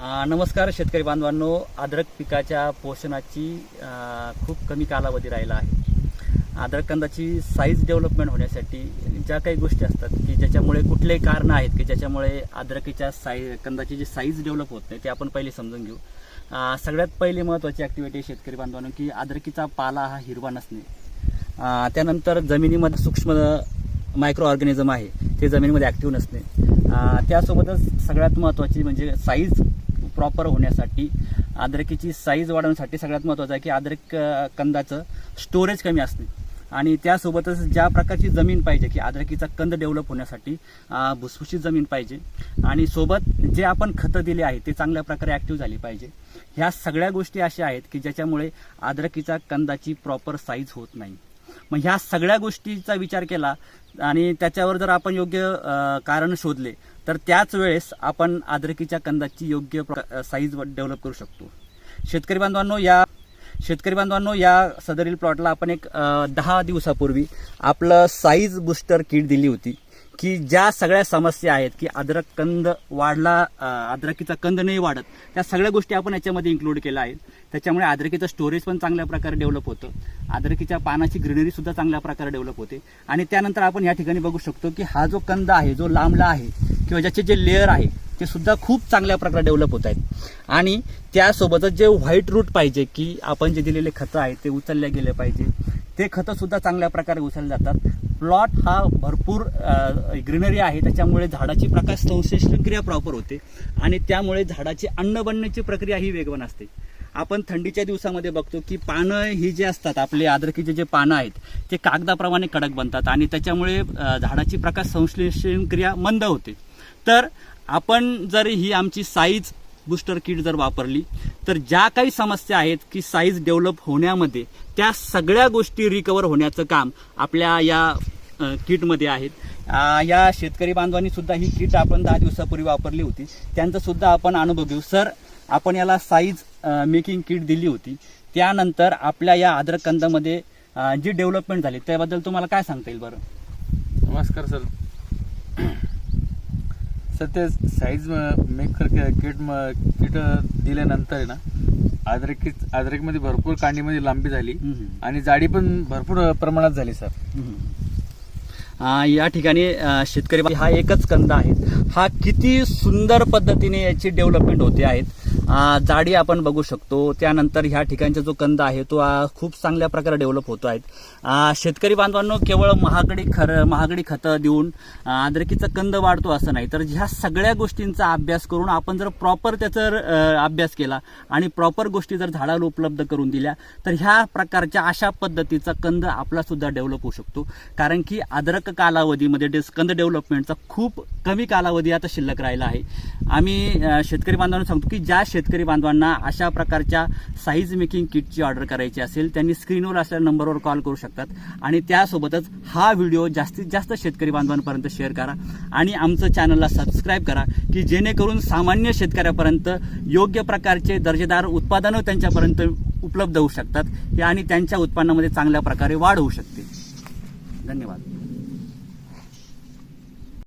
नमस्कार शेतकरी बांधवांनो. अद्रक पिकाच्या पोषणाची खूप कमी कालावधी राहिला आहे. अद्रक कंदाची साईज डेव्हलपमेंट होण्यासाठी ज्या काही गोष्टी असतात की ज्याच्यामुळे कुठलेही कारणं आहेत की ज्याच्यामुळे अद्रकीच्या साई कंदाची जी साईज डेव्हलप होत नाही ते आपण पहिले समजून घेऊ. सगळ्यात पहिली महत्त्वाची ॲक्टिव्हिटी शेतकरी बांधवांनो की अद्रकीचा पाला हा हिरवा नसणे. त्यानंतर जमिनीमध्ये सूक्ष्म मायक्रो ऑर्गॅनिझम आहे ते जमिनीमध्ये ॲक्टिव्ह नसणे. त्यासोबतच सगळ्यात महत्त्वाची म्हणजे साईज प्रॉपर होण्यासाठी अद्रकीची साईज वाढवण्यासाठी सगळ्यात महत्त्वाचं आहे की अद्रक कंदाचं स्टोरेज कमी असणे. आणि त्यासोबतच ज्या प्रकारची जमीन पाहिजे की अद्रकीचा कंद डेव्हलप होण्यासाठी भुसभुशीत जमीन पाहिजे. आणि सोबत जे आपण खतं दिले आहेत ते चांगल्या प्रकारे ॲक्टिव्ह झाली पाहिजे. ह्या सगळ्या गोष्टी अशा आहेत की ज्याच्यामुळे अद्रकीचा कंदाची प्रॉपर साईज होत नाही. मग ह्या सगळ्या गोष्टीचा विचार केला आणि त्याच्यावर जर आपण योग्य कारण शोधले तर त्याच वेळेस आपण आद्रकीच्या कंदाची योग्य साईज डेव्हलप करू शकतो. शेतकरी बांधवांनो या शेतकरी बांधवांनो या सदरील प्लॉटला आपण एक दहा दिवसापूर्वी आपलं साईज बुस्टर किट दिली होती. की ज्या सगळ्या समस्या आहेत की अद्रक कंद वाढला अद्रकीचा कंद नाही वाढत त्या सगळ्या गोष्टी आपण याच्यामध्ये इन्क्लूड केल्या आहेत. त्याच्यामुळे अद्रकीचं स्टोरेज पण चांगल्या प्रकारे डेव्हलप होतं. अद्रकीच्या पानाची ग्रीनरी सुद्धा चांगल्या प्रकारे डेव्हलप होते. आणि त्यानंतर आपण या ठिकाणी बघू शकतो की हा जो कंद आहे जो लांबला आहे किंवा ज्याचे जे लेअर आहे ते सुद्धा खूप चांगल्या प्रकारे डेव्हलप होत आहेत. आणि त्यासोबतच जे व्हाईट रूट पाहिजे की आपण जे दिलेले खतं आहेत ते उचलले गेले पाहिजे. ते खतं सुद्धा चांगल्या प्रकारे उचलले जातात. प्लॉट हा भरपूर ग्रीनरी आहे. त्याच्यामुळे झाडाची प्रकाश संश्लेषण क्रिया प्रॉपर होते. आणि त्यामुळे झाडाची अन्न बनण्याची प्रक्रिया ही वेगवान असते. आपण थंडीच्या दिवसामध्ये बघतो की पानं ही जे असतात आपले आद्रकीचे जे पानं आहेत ते कागदाप्रमाणे कडक बनतात आणि त्याच्यामुळे झाडाची प्रकाश संश्लेषण क्रिया मंद होते. तर आपण जर ही आमची साईज बूस्टर किट जर वापरली तर ज्या काही समस्या आहेत की साईज डेव्हलप होण्यामध्ये त्या सगळ्या गोष्टी रिकवर होण्याचं काम आपल्या या किटमध्ये आहेत. या शेतकरी बांधवांनी सुद्धा ही किट आपण दहा दिवसापूर्वी वापरली होती. त्यांचा सुद्धा आपण अनुभव घेऊ. सर आपण याला साईज मेकिंग किट दिली होती. त्यानंतर आपल्या या अद्रक कंदामध्ये जी डेव्हलपमेंट झाली त्याबद्दल तुम्हाला काय सांगता येईल बरं? नमस्कार सर सर ते साईज मेक किट किट दिल्यानंतर आहे ना अद्रक अद्रकमध्ये भरपूर कांडीमध्ये लांबी झाली. आणि जाडी पण भरपूर प्रमाणात झाली सर या ठिकाणी शेतकरी हा एकच कंद आहे. हा किती सुंदर पद्धतीने याची डेव्हलपमेंट होते आहेत. जाडी आपण बघू शकतो. त्यानंतर ह्या ठिकाणचा जो कंद आहे तो खूप चांगल्या प्रकारे डेव्हलप होतो आहे शेतकरी बांधवांनो केवळ महागडी खर महागडी खतं देऊन अ, कंद वाढतो असं नाही. तर ह्या सगळ्या गोष्टींचा अभ्यास करून आपण जर प्रॉपर त्याचा अभ्यास केला आणि प्रॉपर गोष्टी जर झाडाला उपलब्ध करून दिल्या तर ह्या प्रकारच्या अशा पद्धतीचा कंद आपला सुद्धा डेव्हलप होऊ शकतो. कारण की कालावधीमध्ये डेस डेव्हलपमेंटचा खूप कमी कालावधी आता शिल्लक राहिला आहे. आम्ही शेतकरी बांधवांना सांगतो की ज्या शेतकरी बांधवांना अशा प्रकारच्या साईज मेकिंग किटची ऑर्डर करायची असेल त्यांनी स्क्रीनवर असलेल्या नंबरवर कॉल करू शकतात आणि त्यासोबतच हा व्हिडिओ जास्तीत जास्त शेतकरी बांधवांपर्यंत शेअर करा आणि आमचं चॅनलला सबस्क्राईब करा की जेणेकरून सामान्य शेतकऱ्यापर्यंत योग्य प्रकारचे दर्जेदार उत्पादनं त्यांच्यापर्यंत उपलब्ध होऊ शकतात हे आणि त्यांच्या उत्पन्नामध्ये चांगल्या प्रकारे वाढ होऊ शकते. धन्यवाद.